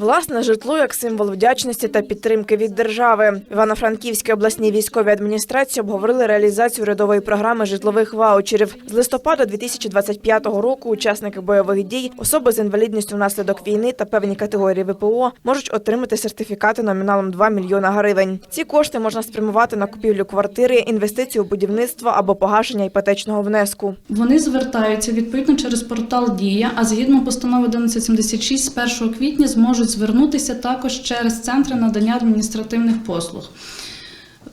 Власне житло як символ вдячності та підтримки від держави. Івано-Франківській обласній військовій адміністрації обговорили реалізацію урядової програми житлових ваучерів. З листопада 2025 року учасники бойових дій, особи з інвалідністю внаслідок війни та певні категорії ВПО можуть отримати сертифікати номіналом 2 мільйона гривень. Ці кошти можна спрямувати на купівлю квартири, інвестицію будівництво або погашення іпотечного внеску. Вони звертаються відповідно через портал Дія, а згідно постанови 1176 з 1 квітня зможуть звернутися також через центри надання адміністративних послуг.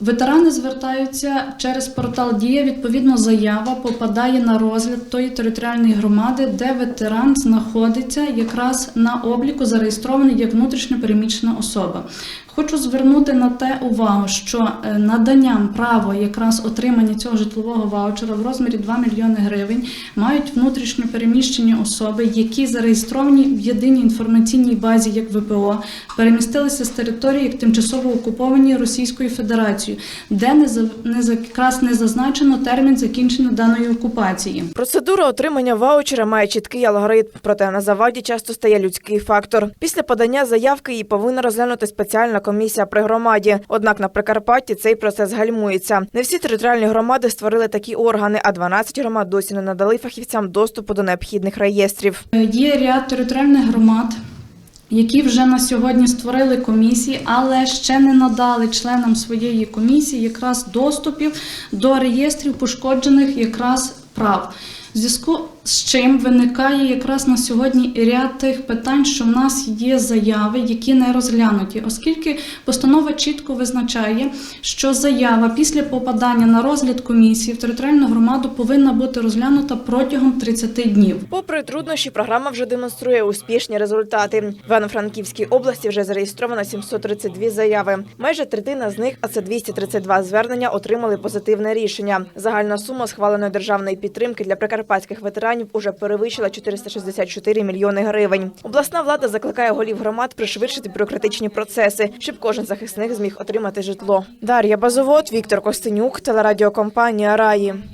Ветерани звертаються через портал Дія. Відповідно, заява попадає на розгляд тої територіальної громади, де ветеран знаходиться якраз на обліку, зареєстрований як внутрішньо переміщена особа. Хочу звернути на те увагу, що е, наданням права якраз отримання цього житлового ваучера в розмірі 2 мільйони гривень мають внутрішньо переміщені особи, які зареєстровані в єдиній інформаційній базі як ВПО, перемістилися з території як тимчасово окуповані Російською Федерацією, де не за не якраз не зазначено термін закінчення даної окупації. Процедура отримання ваучера має чіткий алгоритм, проте на заваді часто стає людський фактор. Після подання заявки її повинна розглянути спеціальна комісія при громаді. Однак на Прикарпатті цей процес гальмується. Не всі територіальні громади створили такі органи, а 12 громад досі не надали фахівцям доступу до необхідних реєстрів. Е, Є ряд територіальних громад, які вже на сьогодні створили комісії, але ще не надали членам своєї комісії якраз доступів до реєстрів пошкоджених якраз прав. В зв'язку з чим виникає якраз на сьогодні ряд тих питань, що в нас є заяви, які не розглянуті, оскільки постанова чітко визначає, що заява після попадання на розгляд комісії в територіальну громаду повинна бути розглянута протягом 30 днів. Попри труднощі, програма вже демонструє успішні результати. В Івано-Франківській області вже зареєстровано 732 заяви. Майже третина з них, а це 232 звернення, отримали позитивне рішення. Загальна сума схваленої державної підтримки для прикарпатських ветеранів уже перевищила 464 мільйони гривень. Обласна влада закликає голів громад пришвидшити бюрократичні процеси, щоб кожен захисник зміг отримати житло. Дар'я Базовод, Віктор Костенюк, телерадіокомпанія Раї.